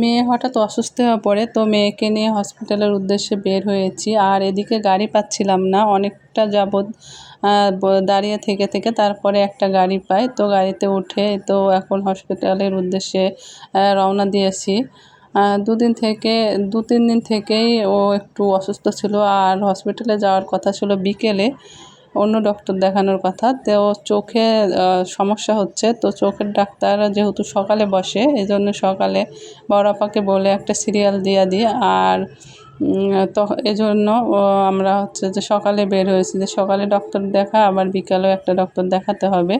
মেয়ে হঠাৎ অসুস্থ হয়ে পড়ে, তো মেয়েকে নিয়ে হসপিটালের উদ্দেশ্যে বের হয়েছি। আর এদিকে গাড়ি পাচ্ছিলাম না, অনেকটা যাবৎ দাঁড়িয়ে থেকে থেকে তারপরে একটা গাড়ি পাই। তো গাড়িতে উঠে তো এখন হসপিটালের উদ্দেশ্যে রওনা দিয়েছি। দুদিন থেকে, দু, তিন দিন থেকেই ও একটু অসুস্থ ছিল। আর হসপিটালে যাওয়ার কথা ছিল বিকেলে। অন্য ডক্টর দেখানোর কথা। তো চোখে সমস্যা হচ্ছে। তো চোখের ডাক্তার যেহেতু সকালে বসে এই জন্য সকালে বড় আপাকে বলে একটা সিরিয়াল দিয়ে দিই। আর তো এজন্য আমরা হচ্ছে যে সকালে বের হয়েছি যে সকালে ডক্টর দেখা, আবার বিকালেও একটা ডক্টর দেখাতে হবে।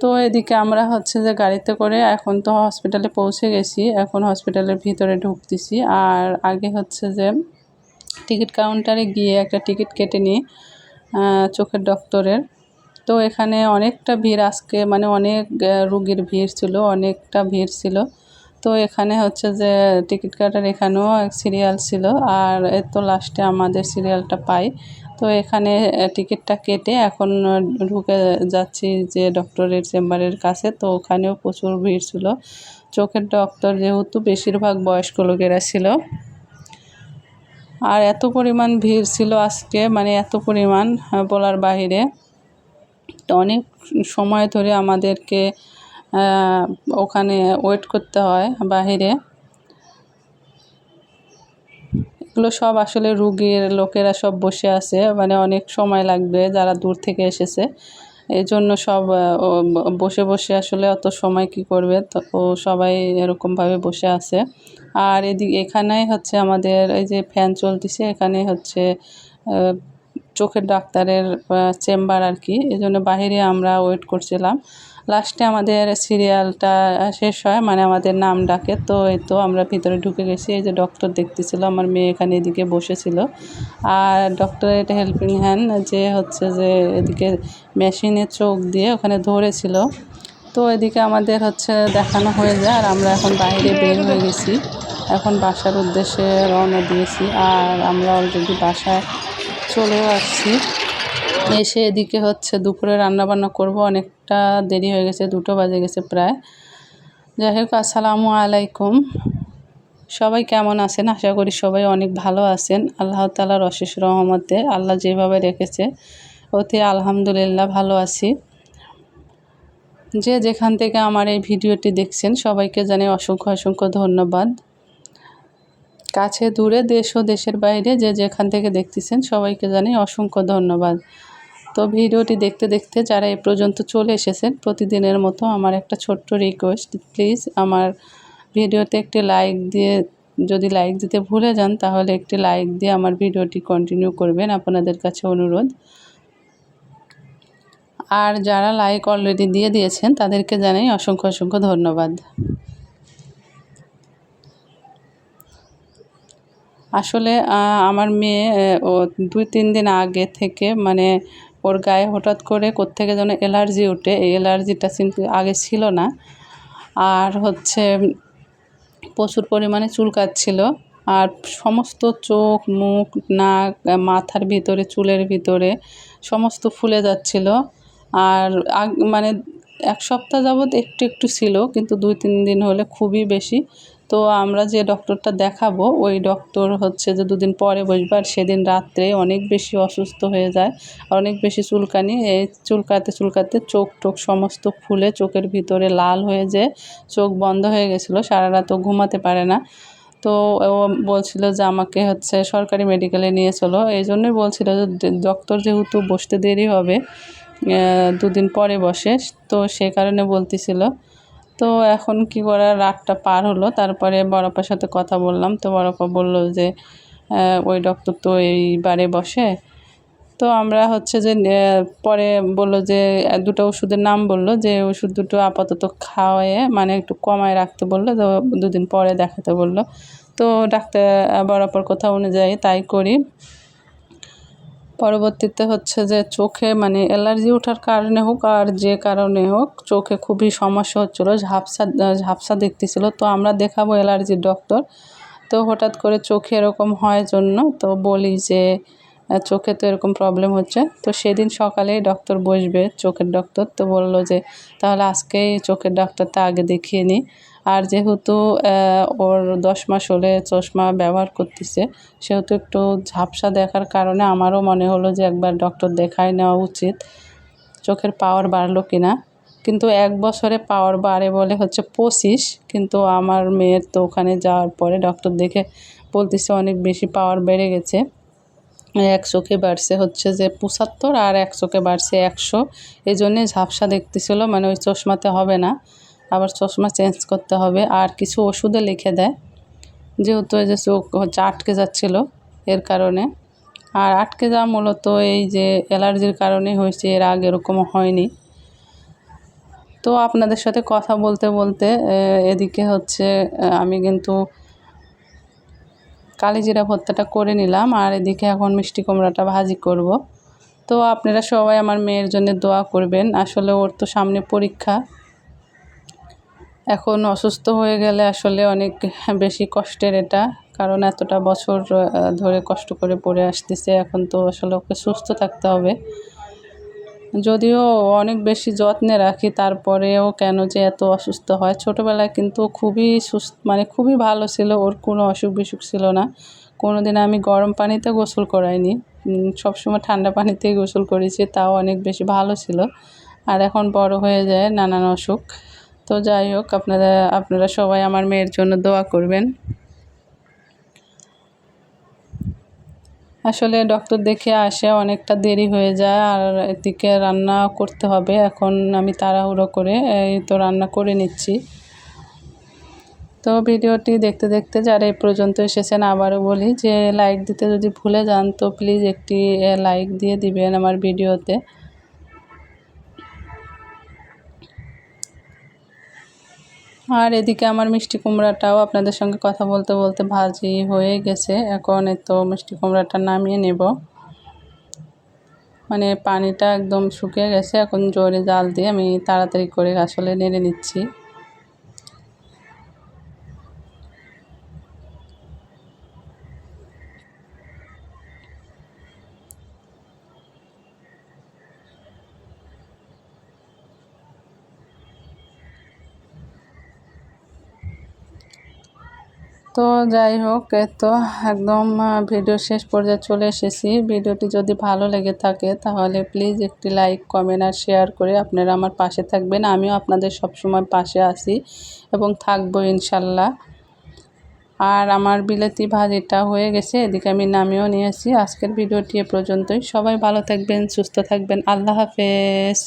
তো এদিকে আমরা হচ্ছে যে গাড়িতে করে এখন তো হসপিটালে পৌঁছে গেছি, এখন হসপিটালের ভিতরে ঢুকতেছি। আর আগে হচ্ছে যে টিকিট কাউন্টারে গিয়ে একটা টিকিট কেটে নিই চোখের ডক্টরের। তো এখানে অনেকটা ভিড় আজকে মানে অনেক রুগীর ভিড় ছিল, অনেকটা ভিড় ছিল। তো এখানে হচ্ছে যে টিকিট কাটার এখানেও এক সিরিয়াল ছিল, আর এর তো লাস্টে আমাদের সিরিয়ালটা পাই। তো এখানে টিকিটটা কেটে এখন ঢুকে যাচ্ছি যে ডক্টরের চেম্বারের কাছে। তো ওখানেও প্রচুর ভিড় ছিল। চোখের ডক্টর যেহেতু বেশিরভাগ বয়স্ক লোকেরা ছিল। আর এত পরিমাণ ভিড় ছিল আজকে মানে এত পরিমাণ বলার বাহিরে। তো অনেক সময় ধরে আমাদেরকে ওখানে ওয়েট করতে হয় বাহিরে। এগুলো সব আসলে রুগীর, লোকেরা সব বসে আছে মানে অনেক সময় লাগবে যারা দূর থেকে এসেছে। এই জন্য সব বসে বসে আসলে অত সময় কি করবে? তো ও সবাই এরকমভাবে বসে আছে। আর এদিকে, এখানেই হচ্ছে আমাদের এই যে ফ্যান চলতেছে এখানে হচ্ছে চোখের ডাক্তারের চেম্বার আর কি। এই জন্য বাহিরে আমরা ওয়েট করছিলাম। লাস্টে আমাদের সিরিয়ালটা শেষ হয় মানে আমাদের নাম ডাকে। তো এই তো আমরা ভিতরে ঢুকে গেছি, এই যে ডক্টর দেখতেছিল, আমার মেয়ে এখানে এদিকে বসেছিল। আর ডক্টর এটা হেল্পিং হ্যান্ড যে হচ্ছে যে এদিকে মেশিনে চোখ দিয়ে ওখানে ধরেছিল। তো এদিকে আমাদের হচ্ছে দেখানো হয়ে যায়, আর আমরা এখন বাইরে বের হয়ে গেছি। এখন বাসার উদ্দেশ্যে রওনা দিয়েছি, আর আমরা অলরেডি বাসায় চলেও আসছি। এসে এদিকে হচ্ছে দুপুরে রান্নাবান্না করব। অনেকটা দেরি হয়ে গেছে, দুটো বাজে গেছে প্রায়। যাই হোক, আসসালামু আলাইকুম। সবাই কেমন আছেন? আশা করি সবাই অনেক ভালো আছেন। আল্লাহ তালার অশেষ রহমতে আল্লাহ যেভাবে রেখেছে ওতে আলহামদুলিল্লাহ ভালো আছি। যে যেখান থেকে আমার এই ভিডিওটি দেখছেন, সবাইকে জানাই অসংখ্য অসংখ্য ধন্যবাদ। কাছে দূরে দেশ ও দেশের বাইরে যে যেখান থেকে দেখতেছেন, সবাইকে জানাই অসংখ্য ধন্যবাদ। তো ভিডিওটি দেখতে দেখতে যারা এ পর্যন্ত চলে এসেছেন, প্রতিদিনের মতো আমার একটা ছোট্ট রিকোয়েস্ট প্লিজ আমার ভিডিওতে একটি লাইক দিয়ে, যদি লাইক দিতে ভুলে যান তাহলে একটি লাইক দিয়ে আমার ভিডিওটি কন্টিনিউ করবেন, আপনাদের কাছে অনুরোধ। আর যারা লাইক অলরেডি দিয়ে দিয়েছেন, তাদেরকে জানাই অসংখ্য অসংখ্য ধন্যবাদ। আসলে আমার মেয়ে, ও দুই তিন দিন আগে থেকে মানে ওর গায়ে হঠাৎ করে কোত্থেকে যেন অ্যালার্জি ওঠে এই অ্যালার্জিটা আগে ছিল না। আর হচ্ছে প্রচুর পরিমাণে চুলকাচ্ছিল। আর সমস্ত চোখ, মুখ, নাক, মাথার ভিতরে, চুলের ভিতরে সমস্ত ফুলে যাচ্ছিল। আর মানে এক সপ্তাহ যাবৎ একটু একটু ছিল, কিন্তু দুই তিন দিন হলে খুবই বেশি। তো আমরা যে ডক্টরটা দেখাবো, ওই ডক্টর হচ্ছে যে দুদিন পরে বসবে আর সেদিন রাত্রে অনেক বেশি অসুস্থ হয়ে যায় অনেক বেশি চুলকানি এই চুলকাতে চুলকাতে চোখ টোক সমস্ত ফুলে চোখের ভিতরে লাল হয়ে যায় চোখ বন্ধ হয়ে গেছিল, সারা রাতও ঘুমাতে পারে না। তো ও বলছিল যে আমাকে হচ্ছে সরকারি মেডিকেলে নিয়ে চলো, এই জন্যই বলছিল যে ডক্টর যেহেতু বসতে দেরি হবে দুদিন পরে বসে। তো সে কারণে বলতেছিল, তো এখন কি করার? রাতটা পার হলো। তারপরে বড়পার সাথে কথা বললাম। তো বড়পা বলল যে ওই ডক্টর তো এইবারে বসে। তো আমরা হচ্ছে যে পরে বলল যে, দুটো ওষুধের নাম বলল যে, ওষুধ দুটো আপাতত খাওয়ায়ে মানে একটু কমায় রাখতে বলল। তো দুদিন পরে দেখাতে বলল। তো ডাক্তার বরাবর কথা অনুযায়ী তাই করি। পরবর্তীতে হচ্ছে যে চোখে মানে অ্যালার্জি ওঠার কারণে হোক আর যে কারণে হোক চোখে খুবই সমস্যা হচ্ছিল, ঝাপসা ঝাপসা দেখতেছিল। তো আমরা দেখাবো অ্যালার্জির ডক্টর। তো হঠাৎ করে চোখে এরকম হয় জন্য তো বলি যে চোখে তো এরকম প্রবলেম হচ্ছে। তো সেদিন সকালেই ডক্টর বসবে চোখের ডক্টর তো বলল যে, তাহলে আজকেই চোখের ডাক্তারটা আগে দেখিয়ে নিই আর যেহেতু ওর দশ মাস হলে চশমা ব্যবহার করতেছে, সেহেতু একটু ঝাপসা দেখার কারণে আমারও মনে হলো যে একবার ডক্টর দেখাই নেওয়া উচিত, চোখের পাওয়ার বাড়লো কি না কিন্তু এক বছরে পাওয়ার বাড়ে বলে হচ্ছে পঁচিশ, কিন্তু আমার মেয়ের তো ওখানে যাওয়ার পরে ডক্টর দেখে বলতেছে অনেক বেশি পাওয়ার বেড়ে গেছে। এক চোখে বাড়ছে হচ্ছে যে পঁচাত্তর আর এক চোখে বাড়ছে একশো এই জন্যে ঝাপসা দেখতেছিল মানে ওই চশমাতে হবে না। আবার চশমা চেঞ্জ করতে হবে। আর কিছু ওষুধে লিখে দেয়, যেহেতু এই যে চোখ হচ্ছে আটকে যাচ্ছিল এর কারণে। আর আটকে যাওয়া মূলত এই যে অ্যালার্জির কারণে হয়েছে, এর আগে এরকম হয়নি। তো আপনাদের সাথে কথা বলতে বলতে এদিকে হচ্ছে আমি কিন্তু কালিজিরা ভর্তাটা করে নিলাম, আর এদিকে এখন মিষ্টি কুমড়াটা ভাজি করব। তো আপনারা সবাই আমার মেয়ের জন্য দোয়া করবেন। আসলে ওর তো সামনে পরীক্ষা। এখন অসুস্থ হয়ে গেলে আসলে অনেক বেশি কষ্টের এটা, কারণ এতটা বছর ধরে কষ্ট করে পড়ে আসতেছে, এখন তো আসলে ওকে সুস্থ থাকতে হবে। যদিও অনেক বেশি যত্নে রাখি, তারপরেও কেন যে এত অসুস্থ হয়। ছোটোবেলায় কিন্তু খুবই সুস্থ মানে খুবই ভালো ছিল, ওর কোনো অসুখ বিসুখ ছিল না। কোনো দিন আমি গরম পানিতে গোসল করাইনি সবসময় ঠান্ডা পানিতেই গোসল করেছি, তাও অনেক বেশি ভালো ছিল। আর এখন বড় হয়ে যায় নানান অসুখ। তো যাই হোক, আপনারা আপনারা সবাই আমার মেয়ের জন্য দোয়া করবেন। আসলে ডক্টর দেখে আসে অনেকটা দেরি হয়ে যায়, আর এদিকে রান্না করতে হবে। এখন আমি তাড়াহুড়ো করে, এই তো রান্না করে নিচ্ছি। তো ভিডিওটি দেখতে দেখতে যারা এই পর্যন্ত এসেছেন, আবারও বলি যে লাইক দিতে যদি ভুলে যান, তো প্লিজ একটি লাইক দিয়ে দিবেন আমার ভিডিওতে। আর এদিকে আমার মিষ্টি কুমড়াটাও আপনাদের সঙ্গে কথা বলতে বলতে ভাজি হয়ে গেছে। এখন তো মিষ্টি কুমড়াটা নামিয়ে নেব। মানে পানিটা একদম শুকিয়ে গেছে, এখন জোরে জাল দিয়ে আমি তাড়াতাড়ি করে আসলে নেড়ে নিচ্ছি। তো যাই হোক তো একদম ভিডিও শেষ পর্যায়ে চলে এসেছি। ভিডিওটি যদি ভালো লেগে থাকে, তাহলে প্লিজ একটি লাইক কমেন্ট আর শেয়ার করে আপনারা আমার পাশে থাকবেন। আমিও আপনাদের সবসময় পাশে আছি এবং থাকব ইনশাল্লাহ। আর আমার বিলেতি ভাজিটা হয়ে গেছে, এদিকে আমি নামিয়েও নিয়েছি। আজকের ভিডিওটি এ পর্যন্তই। সবাই ভালো থাকবেন, সুস্থ থাকবেন। আল্লাহ হাফেজ।